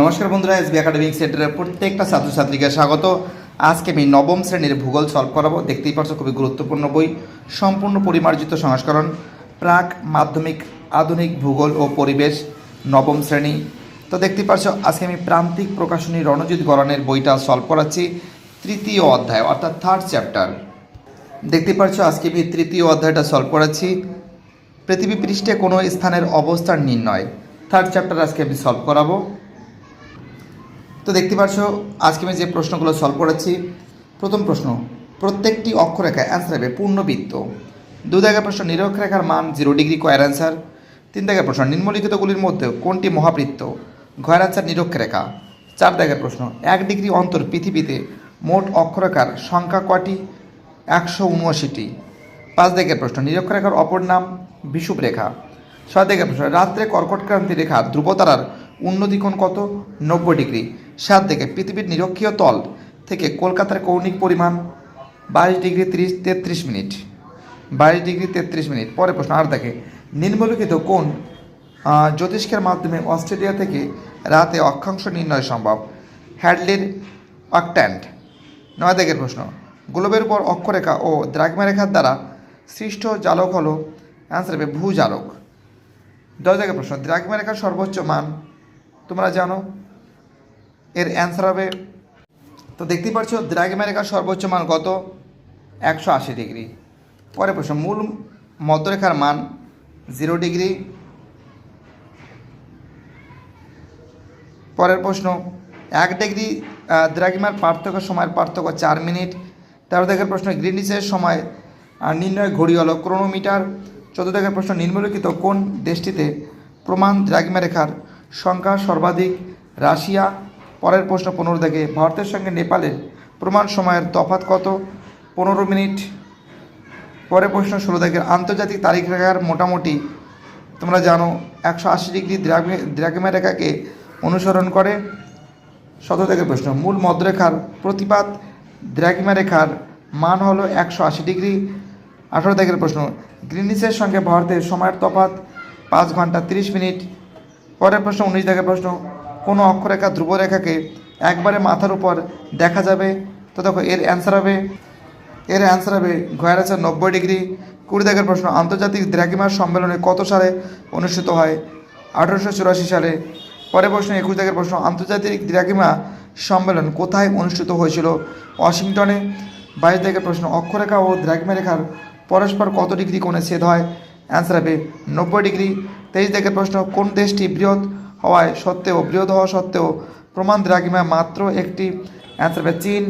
নমস্কার বন্ধুরা, SB academic সেন্টারের প্রত্যেকটা ছাত্রছাত্রীকে স্বাগত। আজকে আমি নবম শ্রেণির ভূগোল সলভ করাবো। দেখতেই পাচ্ছ খুবই গুরুত্বপূর্ণ বই। সম্পূর্ণ পরিমার্জিত সংস্করণ, প্রাক, মাধ্যমিক, আধুনিক ভূগোল ও পরিবেশ, নবম শ্রেণি। তো দেখতেই পাচ্ছ, আজকে আমি প্রান্তিক প্রকাশনী রণজিৎ গরনের বইটা সলভ করাচ্ছি, তৃতীয় অধ্যায়, অর্থাৎ থার্ড চ্যাপ্টার দেখতে পাচ্ছ, আজকে আমি তৃতীয় অধ্যায়টা সলভ করাচ্ছি পৃথিবী পৃষ্ঠে কোনো স্থানের অবস্থান নির্ণয়। থার্ড চ্যাপ্টার আজকে আমি সলভ করাবো। তো দেখতে পাচ্ছ আজকে আমি যে প্রশ্নগুলো সলভ করেছি, প্রথম প্রশ্ন, প্রত্যেকটি অক্ষরেখায় অ্যান্সার হবে পূর্ণবৃত্ত। দু দাগের প্রশ্ন, নিরক্ষরেখার মান জিরো ডিগ্রি কয়ের অ্যান্সার তিন দাগের প্রশ্ন, নিম্নলিখিতগুলির মধ্যে কোনটি মহাবৃত্ত? ঘয়ের অ্যান্সার নিরক্ষরেখা। চার দাগের প্রশ্ন, এক ডিগ্রি অন্তর পৃথিবীতে মোট অক্ষরেখার সংখ্যা কটি একশো উনআশিটি। পাঁচ দিকের প্রশ্ন, নিরক্ষরেখার অপর নাম বিষুব রেখা ছয় দিকের প্রশ্ন, রাত্রে কর্কটক্রান্তি রেখা ধ্রুবতারার উন্নতি কোণ কত? নব্বই ডিগ্রি সাত দিকে পৃথিবীর নিরক্ষীয় তল থেকে কলকাতার কৌণিক পরিমাণ বাইশ ডিগ্রি তিরিশ তেত্রিশ মিনিট। বাইশ ডিগ্রি তেত্রিশ মিনিট। পরে প্রশ্ন আর দেখে। নিম্নলিখিত কোন জ্যোতিষ্কের মাধ্যমে অস্ট্রেলিয়া থেকে রাতে অক্ষাংশ নির্ণয় সম্ভব। হ্যাডলির অকট্যান্ট। নয় দিকের প্রশ্ন গ্লোবের উপর অক্ষরেখা ও দ্রাঘিমা রেখার দ্বারা সৃষ্ট জালক হলো অ্যান্সার হবে ভূ জালক। দশ দিকের প্রশ্ন দ্রাঘিমা রেখার সর্বোচ্চ মান তোমরা জানো? এর অ্যান্সার হবে তো দেখতেই পাচ্ছ দ্রাঘিমা রেখার সর্বোচ্চ মান কত? একশো আশি ডিগ্রি পরে প্রশ্ন মূল মধ্যরেখার মান জিরো ডিগ্রি পরের প্রশ্ন এক ডিগ্রি আহ, দ্রাঘিমার পার্থক্য সময়ের পার্থক্য চার মিনিট। তেরো দেখের প্রশ্ন গ্রিনিচের সময় আহ, নির্ণয় ঘড়ি হলো ক্রোনোমিটার চোদ্দ দেখের প্রশ্ন নিম্নলিখিত কোন দেশটিতে প্রমাণ দ্রাঘিমা রেখার সংখ্যা সর্বাধিক? রাশিয়া পরের প্রশ্ন পনেরো দেখে ভারতের সঙ্গে নেপালের প্রমাণ সময়ের তফাত কত? পনেরো মিনিট। পরের প্রশ্ন ষোলো দেখে আন্তর্জাতিক তারিখ রেখার মোটামুটি তোমরা জানো, একশো আশি ডিগ্রি দ্রাঘিমা রেখাকে অনুসরণ করে। সতেরো থেকে প্রশ্ন, মূল মধ্যরেখার প্রতিপাত দ্রাঘিমা রেখার মান হলো একশো আশি ডিগ্রি। আঠারো থেকে প্রশ্ন গ্রিনিসের সঙ্গে ভারতের সময়ের তফাত পাঁচ ঘণ্টা তিরিশ মিনিট। পরের প্রশ্ন উনিশ থেকে প্রশ্ন কোনো অক্ষরেখা, ধ্রুবরেখাকে একবারে মাথার উপর দেখা যাবে। তো দেখো, এর অ্যান্সার হবে, এর অ্যান্সার হবে, ঘয়ের আছে নব্বই ডিগ্রি। কুড়ি দাগের প্রশ্ন, আন্তর্জাতিক দ্রাঘিমার সম্মেলনে কত সালে অনুষ্ঠিত হয়? আঠারোশো চুরাশি সালে। পরে প্রশ্ন, একুশ দাগের প্রশ্ন, আন্তর্জাতিক দ্রাঘিমা সম্মেলন কোথায় অনুষ্ঠিত হয়েছিল? ওয়াশিংটনে। বাইশ দাগের প্রশ্ন, অক্ষরেখা ও দ্রাঘিমা রেখার পরস্পর কত ডিগ্রি কোণে ছেদ হয়? অ্যান্সার হবে নব্বই ডিগ্রি। তেইশ দাগের প্রশ্ন, কোন দেশটি বৃহৎ হওয়ায় সত্ত্বেও, বৃহৎ হওয়া সত্ত্বেও প্রমাণ দ্রাঘিমা মাত্র একটি অ্যান্সার হবে চীন।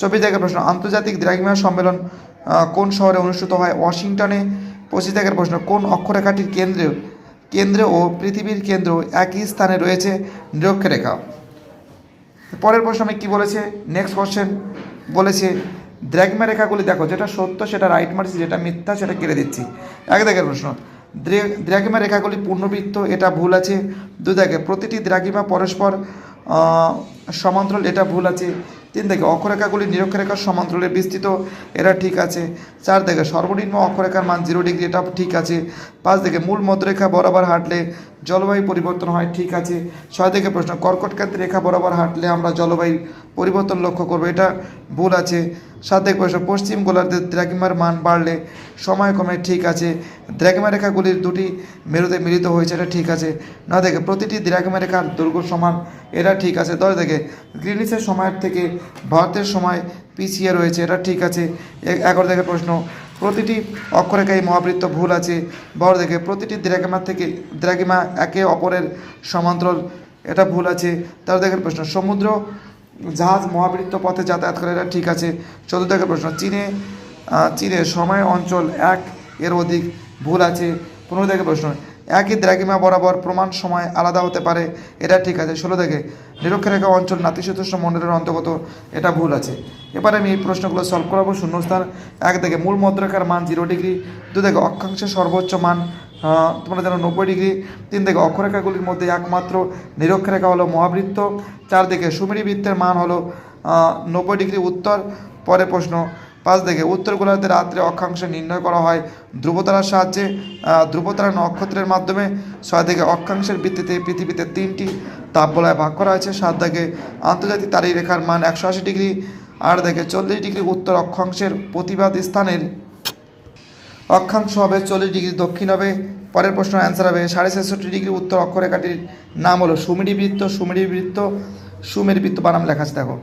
চব্বিশ থেকে প্রশ্ন, আন্তর্জাতিক দ্রাঘিমা সম্মেলন কোন শহরে অনুষ্ঠিত হয়? ওয়াশিংটনে পঁচিশ থেকে প্রশ্ন, কোন অক্ষরেখাটির কেন্দ্রে, কেন্দ্র ও পৃথিবীর কেন্দ্র একই স্থানে রয়েছে নিরক্ষরেখা? পরের প্রশ্ন আমি কী বলেছে? নেক্সট কোশ্চেন বলেছে, দ্রাঘিমা রেখাগুলি দেখো, যেটা সত্য, সেটা রাইট মারছি, যেটা মিথ্যা, সেটা কেড়ে দিচ্ছি এক দেখের প্রশ্ন দ্রাঘিমা রেখাগুলি পূর্ণবৃত্ত এটা ভুল আছে। দু দেখে প্রতিটি দ্রাঘিমা পরস্পর সমান্তরাল, এটা ভুল আছে। তিন দেখে অক্ষরেখাগুলি নিরক্ষরেখার সমান্তরালে বিস্তৃত, এটা ঠিক আছে। চার দেখে সর্বনিম্ন অক্ষরেখার মান জিরো ডিগ্রি, এটা ঠিক আছে। পাঁচ দেখে মূল মধ্যরেখা বরাবর হাঁটলে জলবায়ু পরিবর্তন হয়, ঠিক আছে। ছয় দেখে প্রশ্ন কর্কটকান্তি রেখা বরাবর হাঁটলে আমরা জলবায়ু পরিবর্তন লক্ষ্য করব, এটা ভুল আছে। থেকে প্রশ্ন পশ্চিম গোলার্ধের দ্রাঘিমার মান বাড়লে সময় কমে, ঠিক আছে। দ্রাঘিমা রেখাগুলির দুটি মেরুতে মিলিত হয়েছে, এটা ঠিক আছে। নয় দেখে প্রতিটি দ্রাঘিমা রেখার দৈর্ঘ্য সমান, এটা ঠিক আছে। দশ দেখে গ্রিনিসের সময়ের থেকে ভারতের সময় পিছিয়ে রয়েছে, এটা ঠিক আছে। এগারো থেকে প্রশ্ন, প্রতিটি অক্ষরেখায় মহাবৃত্ত ভুল আছে। বড় দেখে প্রতিটি দ্রাঘিমা থেকে, দ্রাঘিমা একে অপরের সমান্তরাল, এটা ভুল আছে। তার থেকে প্রশ্ন, সমুদ্র জাহাজ মহাবৃত্ত পথে যাতায়াত করে, এটা ঠিক আছে। থেকে প্রশ্ন, চীনে চীনে সময় অঞ্চল এক, এর অধিক ভুল আছে। পনেরো থেকে প্রশ্ন, একই দ্রাঘিমা বরাবর প্রমাণ সময় আলাদা হতে পারে, এটা ঠিক আছে। ষোলো থেকে, নিরক্ষরেখা অঞ্চল নাতিশীতোষ্ণ মণ্ডলের অন্তর্গত, এটা ভুল আছে। এবারে আমি এই প্রশ্নগুলো সলভ করাবো, শূন্যস্থান এক থেকে, মূল মধ্যরেখার মান জিরো ডিগ্রি দু থেকে, অক্ষাংশের সর্বোচ্চ মান তোমরা জানো নব্বই ডিগ্রি তিন থেকে অক্ষরেখাগুলির মধ্যে একমাত্র নিরক্ষরেখা হলো মহাবৃত্ত চার দিকে সুমেরী বৃত্তের মান হলো নব্বই ডিগ্রি উত্তর পরে প্রশ্ন, পাঁচ দেখে উত্তর গোলার্ধে রাত্রে অক্ষাংশ নির্ণয় করা হয় ধ্রুবতারার সাহায্যে ধ্রুবতারা নক্ষত্রের মাধ্যমে ছয় দিকে অক্ষাংশের ভিত্তিতে পৃথিবীতে তিনটি তাপবলয়ে ভাগ করা হয়েছে, সাত থেকে আন্তর্জাতিক তারিখ রেখার মান একশো আশি ডিগ্রি, আট থেকে চল্লিশ ডিগ্রি উত্তর অক্ষাংশের প্রতিবাদ স্থানের অক্ষাংশ হবে চল্লিশ ডিগ্রি দক্ষিণ হবে। পরের প্রশ্ন অ্যান্সার হবে সাড়ে ছেষট্টি ডিগ্রি উত্তর অক্ষরেখাটির নাম হলো সুমেরি বৃত্ত সুমেরি বৃত্ত সুমেরি বৃত্ত বানাম লেখা আছে, দেখো।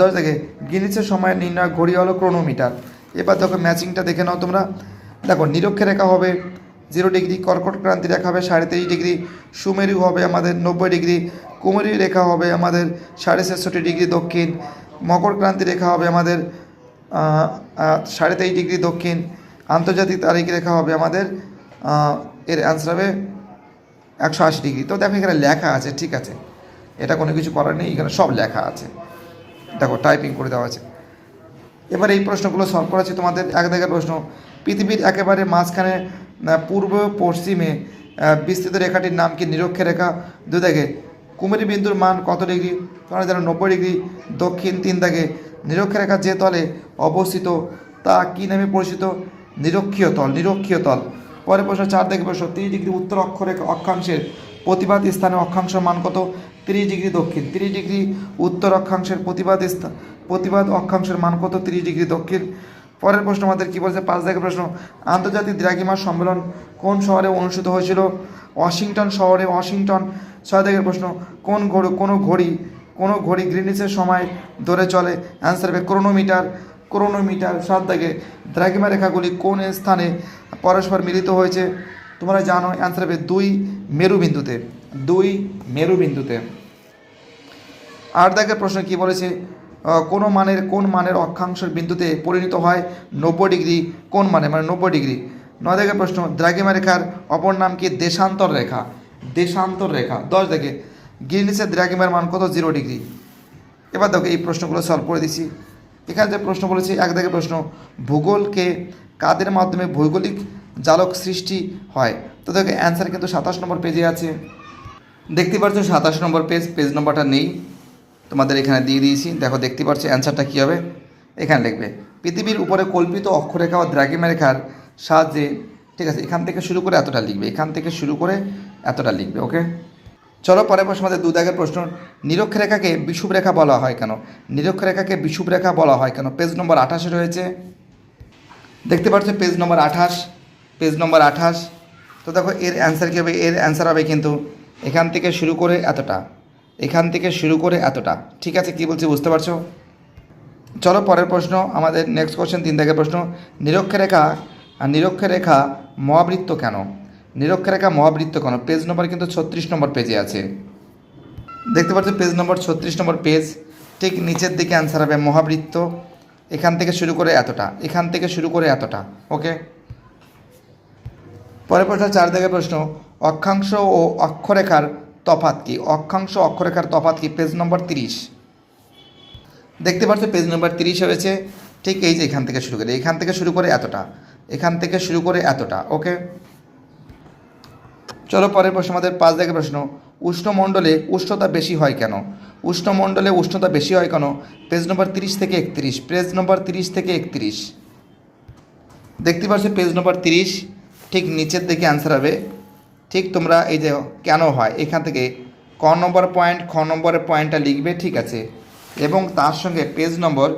দশ থেকে গিনিসের সময় নির্ণয় ঘড়ি হলো ক্রোনোমিটার এবার দেখো ম্যাচিংটা দেখে নাও তোমরা। দেখো নিরক্ষে রেখা হবে জিরো ডিগ্রি, কর্কট ক্রান্তি রেখা হবে সাড়ে তেইশ ডিগ্রি, সুমেরু হবে আমাদের নব্বই ডিগ্রি, কুমেরু রেখা হবে আমাদের সাড়ে ছেষট্টি ডিগ্রি দক্ষিণ, মকর ক্রান্তি রেখা হবে আমাদের সাড়ে তেইশ ডিগ্রি দক্ষিণ আন্তর্জাতিক তারিখ রেখা হবে আমাদের এর অ্যান্সার হবে একশো আশি ডিগ্রি। তো দেখো এখানে লেখা আছে, ঠিক আছে। এটা কোনো কিছু করার নেই, এখানে সব লেখা আছে। দেখো টাইপিং করে দেওয়া আছে। এবার এই প্রশ্নগুলো সলভ করাচ্ছি তোমাদের এক দেখার প্রশ্ন। পৃথিবীর একেবারে মাঝখানে পূর্ব, পশ্চিমে বিস্তৃত রেখাটির নাম কি? নিরক্ষে রেখা। দু দেখে কুমেরি বিন্দুর মান কত ডিগ্রি? তোমরা জানো নব্বই ডিগ্রি। দক্ষিণ তিন দাগে নিরক্ষে রেখা যে তলে অবস্থিত, তা কি নামে পরিচিত? নিরক্ষীয় তল নিরক্ষীয় তল পরের প্রশ্ন, চার দেখে প্রশ্ন, তিরিশ ডিগ্রি উত্তর অক্ষরে অক্ষাংশের প্রতিবাদ স্থানে অক্ষাংশ মান কত? তিরিশ ডিগ্রি দক্ষিণ, তিরিশ ডিগ্রি উত্তর অক্ষাংশের প্রতিবাদ স্থান প্রতিবাদ অক্ষাংশের মান কত? তিরিশ ডিগ্রি দক্ষিণ। পরের প্রশ্ন আমাদের কী বলছে? পাঁচ দেখে প্রশ্ন, আন্তর্জাতিক দ্রাঘিমা সম্মেলন কোন শহরে অনুষ্ঠিত হয়েছিল? ওয়াশিংটন শহরে ওয়াশিংটন। ছয় দেখের প্রশ্ন, কোন ঘড়ি, কোনো ঘড়ি কোনো ঘড়ি গ্রিনিচের সময় ধরে চলে? অ্যান্সার হবে ক্রোনোমিটার। ক্রোনোমিটার সাত দাগে দ্রাঘিমা রেখাগুলি কোন স্থানে পরস্পর মিলিত হয়েছে? তোমরা জানো অ্যান্সার হবে দুই মেরুবিন্দুতে দুই মেরুবিন্দুতে। আট দাগের প্রশ্ন কি বলেছে? কোনো মানের কোন মানের অক্ষাংশের বিন্দুতে পরিণত হয় নব্বই ডিগ্রি? কোন মানে? মানে নব্বই ডিগ্রি। নয় দাগের প্রশ্ন, দ্রাঘিমা রেখার অপর নাম কি দেশান্তর রেখা? দেশান্তর রেখা। দশ দাগে গ্রিনিসের দ্রাঘিমার মান কত? Zero degree. এবার দেখো এই প্রশ্নগুলো সলভ করে দিছি এখানে যে প্রশ্ন বলেছি, এক দাগের প্রশ্ন, ভূগোলকে কাদের মাধ্যমে ভৌগোলিক জালক সৃষ্টি হয়? তো দেখো অ্যান্সার কিন্তু সাতাশ নম্বর পেজে আছে। দেখতে পাচ্ছ, সাতাশ নম্বর পেজ পেজ নম্বরটা নেই। তোমাদের এখানে দিয়ে দিয়েছি। দেখো, দেখতে পাচ্ছ অ্যান্সারটা কী হবে? এখানে লিখবে, পৃথিবীর উপরে কল্পিত অক্ষরেখা ও দ্রাঘিমা রেখার সাহায্যে, ঠিক আছে, এখান থেকে শুরু করে এতটা লিখবে, এখান থেকে শুরু করে এতটা লিখবে ওকে চলো পরের প্রশ্ন আমাদের দু দাগের প্রশ্ন। নিরক্ষরেখাকে বিষুব রেখা বলা হয় কেন? নিরক্ষরেখাকে বিষুব রেখা বলা হয় কেন? পেজ নম্বর আঠাশে রয়েছে। দেখতে পাচ্ছ পেজ নম্বর আঠাশ, পেজ নম্বর আঠাশ। তো দেখো, এর অ্যান্সার কী হবে? এর অ্যান্সার হবে কিন্তু এখান থেকে শুরু করে এতটা। এখান থেকে শুরু করে এতটা। ঠিক আছে, কি বলছি বুঝতে পারছ? চলো পরের প্রশ্ন, আমাদের নেক্সট কোশ্চেন তিন দাগের প্রশ্ন। নিরক্ষরেখা নিরক্ষরেখা মহাবৃত্ত কেন? নিরক্ষরেখা মহাবৃত্ত কেন? পেজ নম্বর কিন্তু ছত্রিশ নম্বর পেজে আছে। দেখতে পাচ্ছ পেজ নম্বর ছত্রিশ নম্বর পেজ ঠিক নিচের দিকে অ্যান্সার হবে মহাবৃত্ত। এখান থেকে শুরু করে এতটা, এখান থেকে শুরু করে এতটা ওকে পরের প্রশ্ন চার দাগের প্রশ্ন, অক্ষাংশ ও অক্ষরেখার তফাত কি? অক্ষাংশ, অক্ষরেখার তফাত কি? পেজ নম্বর তিরিশ। দেখতে পাচ্ছ পেজ নম্বর তিরিশ হয়েছে, ঠিক এই যে এখান থেকে শুরু করে, এখান থেকে শুরু করে এতটা, এখান থেকে শুরু করে এতটা ওকে চলো পরের প্রশ্ন, আমাদের পাঁচ দাগের প্রশ্ন। উষ্ণমণ্ডলে উষ্ণতা বেশি হয় কেন? উষ্ণমণ্ডলে উষ্ণতা বেশি হয় কেন? পেজ নম্বর তিরিশ থেকে একত্রিশ। পেজ নম্বর তিরিশ থেকে একত্রিশ। দেখতে পাচ্ছ পেজ নম্বর তিরিশ? ঠিক নিচের দিকে অ্যান্সার হবে। ঠিক তোমরা এই যে কেন হয়, এখান থেকে ক নম্বর পয়েন্ট খ নম্বরের পয়েন্টটা লিখবে, ঠিক আছে? এবং তার সঙ্গে পেজ নম্বর,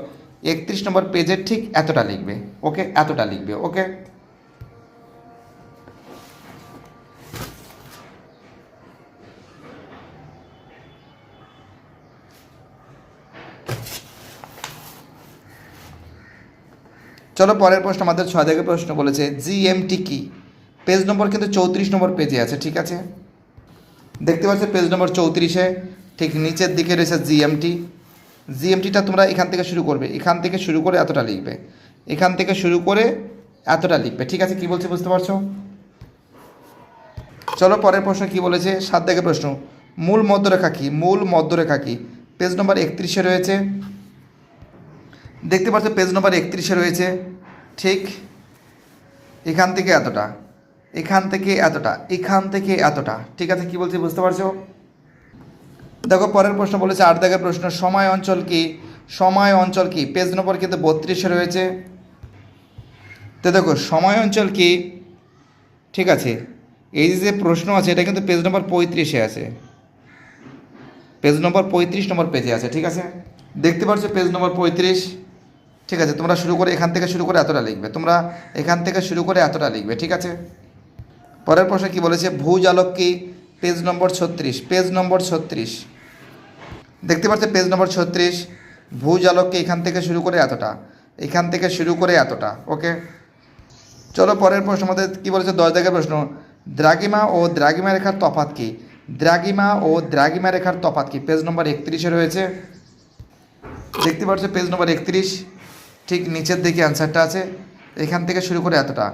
একত্রিশ নম্বর পেজের ঠিক এতটা লিখবে। ওকে, এতটা লিখবে, ওকে? চলো পরের প্রশ্ন, আমাদের ছয় থেকে প্রশ্ন বলেছে জিএমটি কি? পেজ নম্বর কিন্তু চৌত্রিশ নম্বর পেজে আছে, ঠিক আছে? দেখতে পাচ্ছ পেজ নম্বর চৌত্রিশে, ঠিক নিচের দিকে রয়েছে জিএমটি জিএমটিটা তোমরা এখান থেকে শুরু করবে, এখান থেকে শুরু করে এতটা লিখবে। এখান থেকে শুরু করে এতটা লিখবে, ঠিক আছে? কি বলছে বুঝতে পারছ? চলো পরের প্রশ্ন কি বলেছে? সাত থেকে প্রশ্ন, মূল মধ্যরেখা কি? মূল মধ্যরেখা কি? পেজ নম্বর একত্রিশে রয়েছে। দেখতে পাচ্ছ পেজ নম্বর একত্রিশে রয়েছে। ঠিক এখান থেকে এতটা, এখান থেকে এতটা, এখান থেকে এতটা। ঠিক আছে, কি বলছি বুঝতে পারছ? দেখো, পরের প্রশ্ন বলেছে, আট দাগের প্রশ্ন, সময় অঞ্চল কি? সময় অঞ্চল কি? পেজ নম্বর কিন্তু বত্রিশে রয়েছে। তো দেখো, সময় অঞ্চল কি? ঠিক আছে, এই যে প্রশ্ন আছে, এটা কিন্তু পেজ নম্বর পঁয়ত্রিশে আছে। পেজ নম্বর পঁয়ত্রিশ নম্বর পেজে আছে, ঠিক আছে? দেখতে পাচ্ছ পেজ নম্বর পঁয়ত্রিশ? ঠিক আছে, তোমরা শুরু করে এখান থেকে শুরু করে এতটা লিখবে। তোমরা এখান থেকে শুরু করে এতটা লিখবে, ঠিক আছে? পরের প্রশ্ন কি বলেছে? ভূজালক কি পেজ নম্বর ছত্রিশ, পেজ নম্বর ছত্রিশ। দেখতে পাচ্ছ, পেজ নম্বর ছত্রিশ ভূজালককে এখান থেকে শুরু করে এতটা, এখান থেকে শুরু করে এতটা, ওকে? চলো পরের প্রশ্ন, আমাদের কী বলেছে? দশ দাগের প্রশ্ন। দ্রাগিমা ও দ্রাগিমা রেখার তফাত কি? দ্রাগিমা ও দ্রাগিমা রেখার তফাত কি? পেজ নম্বর একত্রিশে রয়েছে দেখতে পাচ্ছ, পেজ নম্বর একত্রিশ। ঠিক নিচের দিকে অ্যান্সারটা আছে। এখান থেকে শুরু করে এতটা।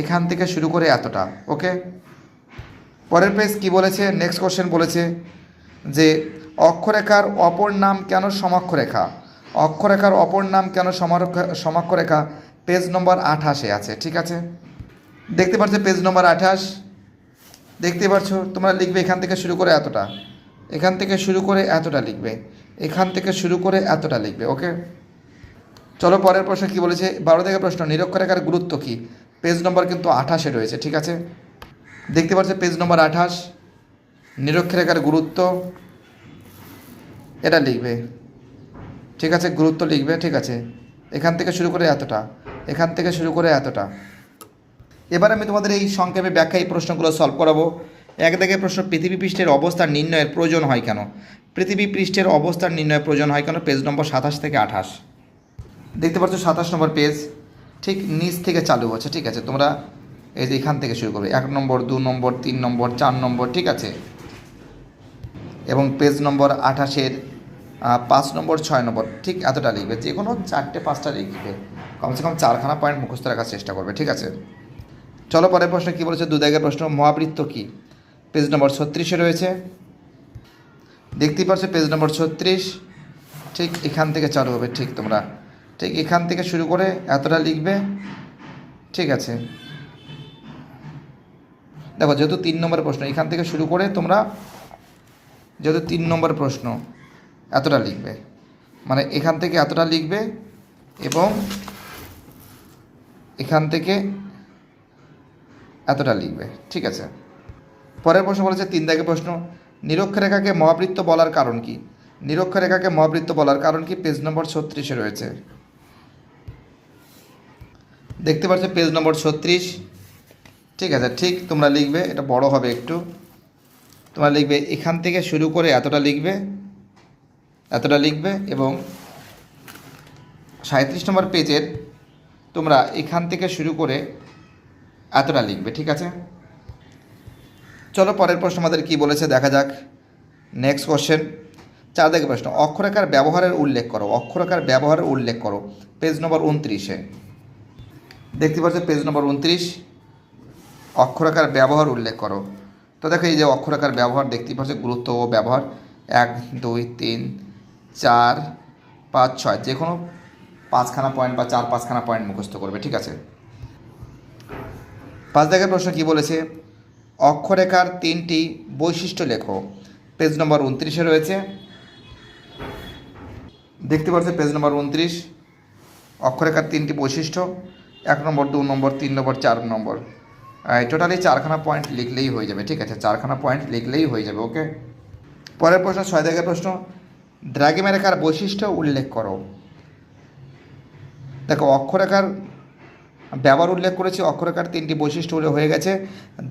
এখান থেকে শুরু করে এতটা ওকে পরের পেজ কি বলেছে? নেক্সট কোশ্চেন বলেছে যে, অক্ষরেখার অপর নাম কেন সমক্ষরেখা? অক্ষরেখার অপর নাম কেন সমক্ষরেখা? পেজ নম্বর আঠাশে আছে, ঠিক আছে? দেখতে পাচ্ছ পেজ নম্বর আঠাশ? দেখতে পাচ্ছ তোমরা লিখবে এখান থেকে শুরু করে এতটা। এখান থেকে শুরু করে এতটা লিখবে। এখান থেকে শুরু করে এতটা লিখবে ওকে চলো পরের প্রশ্ন কি বলেছে? বারো থেকে প্রশ্ন, নিরক্ষরেখার গুরুত্ব কি? পেজ নম্বর কিন্তু আঠাশে রয়েছে, ঠিক আছে? দেখতে পাচ্ছ পেজ নম্বর আঠাশ, নিরক্ষরেখার গুরুত্ব। এটা লিখবে, ঠিক আছে? গুরুত্ব লিখবে, ঠিক আছে? এখান থেকে শুরু করে এতটা, এখান থেকে শুরু করে এতটা। এবার আমি তোমাদের এই সংক্ষেপে ব্যাখ্যা এই প্রশ্নগুলো সলভ করাবো। এক দেখে প্রশ্ন, পৃথিবী পৃষ্ঠের অবস্থান নির্ণয়ের প্রয়োজন হয় কেন? পৃথিবী পৃষ্ঠের অবস্থান নির্ণয়ের প্রয়োজন হয় কেন? পেজ নম্বর সাতাশ থেকে আঠাশ। দেখতে পাচ্ছ সাতাশ নম্বর পেজ ঠিক নিচ থেকে চালু হচ্ছে, ঠিক আছে? তোমরা এই যে এখান থেকে শুরু করবে, এক নম্বর, দু নম্বর, তিন নম্বর, চার নম্বর, ঠিক আছে? এবং পেজ নম্বর আঠাশের পাঁচ নম্বর, ছয় নম্বর, ঠিক এতটা লিখবে, যে কোনো চারটে, পাঁচটা লিখবে। কমসে কম চারখানা পয়েন্ট মুখস্থ রাখার চেষ্টা করবে, ঠিক আছে? চলো, পরের প্রশ্ন কী বলেছে? দুদাগের প্রশ্ন, মহাবৃত্ত কী? পেজ নম্বর ছত্রিশে রয়েছে। দেখতেই পাচ্ছ পেজ নম্বর ছত্রিশ, ঠিক এখান থেকে চালু হবে, ঠিক তোমরা। ঠিক এখান থেকে শুরু করে এতটা লিখবে, ঠিক আছে। দেখো, যেহেতু তিন নম্বর প্রশ্ন, এখান থেকে শুরু করে তোমরা, যেহেতু তিন নম্বর প্রশ্ন, এতটা লিখবে। মানে এখান থেকে এতটা লিখবে এবং এখান থেকে এতটা লিখবে, ঠিক আছে। পরের প্রশ্ন বলেছে, তিন দাগে প্রশ্ন, নিরক্ষরেখাকে মহাবৃত্ত বলার কারণ কি? নিরক্ষরেখাকে মহাবৃত্ত বলার কারণ কি? পেজ নম্বর ছত্রিশে রয়েছে। দেখতে পাচ্ছ পেজ নম্বর ছত্রিশ। ঠিক আছে, ঠিক তোমরা লিখবে, এটা বড় হবে একটু। তোমরা লিখবে, এখান থেকে শুরু করে এতটা লিখবে এতটা লিখবে এবং সাঁত্রিশ নম্বর পেজের তোমরা এখান থেকে শুরু করে এতটা লিখবে, ঠিক আছে? চলো পরের প্রশ্ন আমাদের কী বলেছে, দেখা যাক। নেক্সট কোশ্চেন চার দিকে প্রশ্ন, অক্ষরেখার ব্যবহারের উল্লেখ করো, অক্ষরেখার ব্যবহারের উল্লেখ করো পেজ নম্বর উনত্রিশে। দেখতে পাচ্ছ পেজ নম্বর উনত্রিশ। অক্ষরাকার ব্যবহার উল্লেখ করো। তো দেখো এই যে অক্ষরাকার ব্যবহার দেখতে পাচ্ছ গুরুত্ব ও ব্যবহার। এক, দুই, তিন, চার, পাঁচ, ছয়। যে কোনো পাঁচখানা পয়েন্ট বা চার পাঁচখানা পয়েন্ট মুখস্থ করবে, ঠিক আছে? পাঁচ দেখার প্রশ্ন কি বলেছে? অক্ষরেখার তিনটি বৈশিষ্ট্য লেখো। পেজ নম্বর উনত্রিশে রয়েছে। দেখতে পাচ্ছ পেজ নম্বর উনত্রিশ। অক্ষরেখার তিনটি বৈশিষ্ট্য। এক নম্বর, দু নম্বর, তিন নম্বর, চার নম্বর। টোটালি চারখানা পয়েন্ট লিখলেই হয়ে যাবে, ঠিক আছে? চারখানা পয়েন্ট লিখলেই হয়ে যাবে ওকে পরের প্রশ্ন, ছয় দাগের প্রশ্ন। দ্রাগিমা রেখার বৈশিষ্ট্য উল্লেখ করো। দেখো, অক্ষরেখার ব্যবহার উল্লেখ করেছি, অক্ষরেখার তিনটি বৈশিষ্ট্য হয়ে গেছে।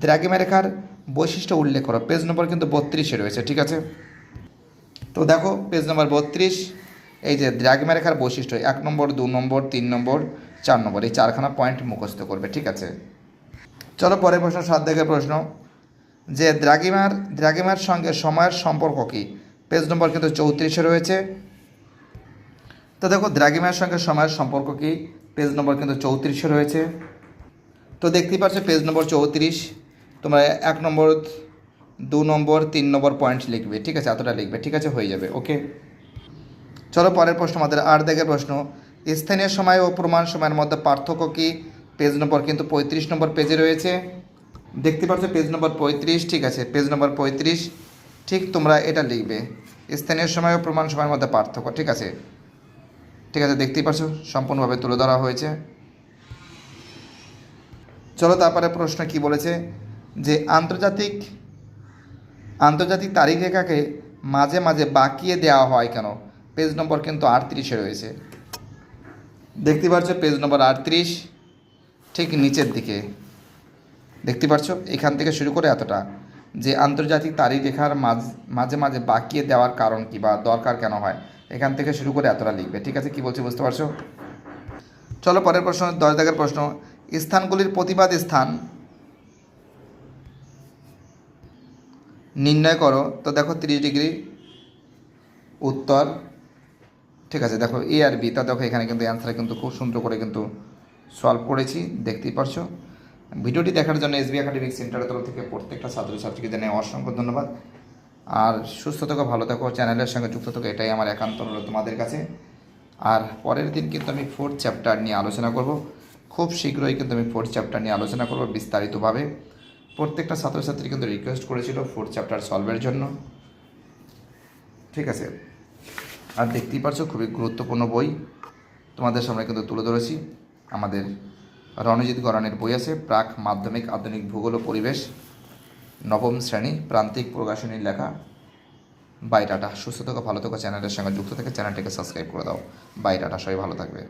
দ্রাগিমা রেখার বৈশিষ্ট্য উল্লেখ করো। পেজ নম্বর কিন্তু বত্রিশে রয়েছে, ঠিক আছে? তো দেখো পেজ নম্বর বত্রিশ, এই যে দ্রাগিমা রেখার বৈশিষ্ট্য, এক নম্বর, দু নম্বর, তিন নম্বর চার নম্বর, এই চারখানা পয়েন্ট মুখস্থ করবে, ঠিক আছে? চলো পরের প্রশ্ন সাত দেখে প্রশ্ন। যে দ্রাগিমার দ্রাগিমার সঙ্গে সময়ের সম্পর্ক কী? পেজ নম্বর কিন্তু চৌত্রিশে রয়েছে। তো দেখো দ্রাগিমার সঙ্গে সময়ের সম্পর্ক কী? পেজ নম্বর কিন্তু চৌত্রিশে রয়েছে। তো দেখতেই পাচ্ছ পেজ নম্বর চৌত্রিশ, তোমরা এক নম্বর, দু নম্বর, তিন নম্বর পয়েন্ট লিখবে, ঠিক আছে? এতটা লিখবে, ঠিক আছে? হয়ে যাবে ওকে চলো পরের প্রশ্ন, আমাদের আট দেখে প্রশ্ন। স্থানীয় সময় ও প্রমাণ সময়ের মধ্যে পার্থক্য কি? পেজ নম্বর কিন্তু পঁয়ত্রিশ নম্বর পেজে রয়েছে। দেখতে পাচ্ছ পেজ নম্বর পঁয়ত্রিশ, ঠিক আছে, পেজ নম্বর পঁয়ত্রিশ, ঠিক তোমরা এটা লিখবে। স্থানীয় সময় ও প্রমাণ সময়ের মধ্যে পার্থক্য, ঠিক আছে? ঠিক আছে, দেখতেই পাচ্ছ, সম্পূর্ণভাবে তুলে ধরা হয়েছে। চলো তারপরে প্রশ্ন কি বলেছে? যে আন্তর্জাতিক আন্তর্জাতিক তারিখ রেখাকে মাঝে মাঝে বাঁকিয়ে দেওয়া হয় কেন? পেজ নম্বর কিন্তু আটত্রিশে রয়েছে। দেখতে পাচ্ছ পেজ নম্বর আটত্রিশ, ঠিক নিচের দিকে। দেখতে পাচ্ছ এখান থেকে শুরু করে এতটা। যে আন্তর্জাতিক তারিখ রেখার মাঝ মাঝে বাঁকিয়ে দেওয়ার কারণ কি বা দরকার কেন হয়? এখান থেকে শুরু করে এতটা লিখবে, ঠিক আছে? কি বলছি বুঝতে পারছ? চলো পরের প্রশ্ন, দশ দাগের প্রশ্ন। স্থানগুলির প্রতিবাদ স্থান নির্ণয় করো। তো দেখো তিরিশ ডিগ্রি, উত্তর ঠিক আছে, দেখো এ আর বি তা দেখো এখানে কিন্তু অ্যান্সারে কিন্তু খুব সুন্দর করে কিন্তু সলভ করেছি, দেখতেই পারছ। ভিডিওটি দেখার জন্য এসবি একাডেমিক সেন্টারের তরফ থেকে প্রত্যেকটা ছাত্রছাত্রীকে জানাই অসংখ্য ধন্যবাদ। আর সুস্থ থাকো, ভালো থাকো, চ্যানেলের সঙ্গে যুক্ত থাকো, এটাই আমার একান্ত অনুরোধ তোমাদের কাছে। আর পরের দিন কিন্তু আমি ফোর্থ চ্যাপ্টার নিয়ে আলোচনা করব। খুব শীঘ্রই কিন্তু আমি ফোর্থ চ্যাপ্টার নিয়ে আলোচনা করব বিস্তারিতভাবে। প্রত্যেকটা ছাত্রছাত্রী কিন্তু রিকোয়েস্ট করেছিল ফোর্থ চ্যাপ্টার সলভের জন্য। ঠিক আছে আর দেখতেই পারছ, খুবই গুরুত্বপূর্ণ বই। তোমাদের সামনে কিন্তু তুলে ধরেছি। আমাদের রণজিৎ গরানের বই আছে, প্রাক, মাধ্যমিক, আধুনিক ভূগোল ও পরিবেশ। নবম শ্রেণি, প্রান্তিক প্রকাশনীর লেখা। বাই টাটা, সুস্থ থাকো, ভালো থাকো, চ্যানেলের সঙ্গে যুক্ত থেকে চ্যানেলটাকে সাবস্ক্রাইব করে দাও। বাই টাটা, সবাই ভালো থাকবে।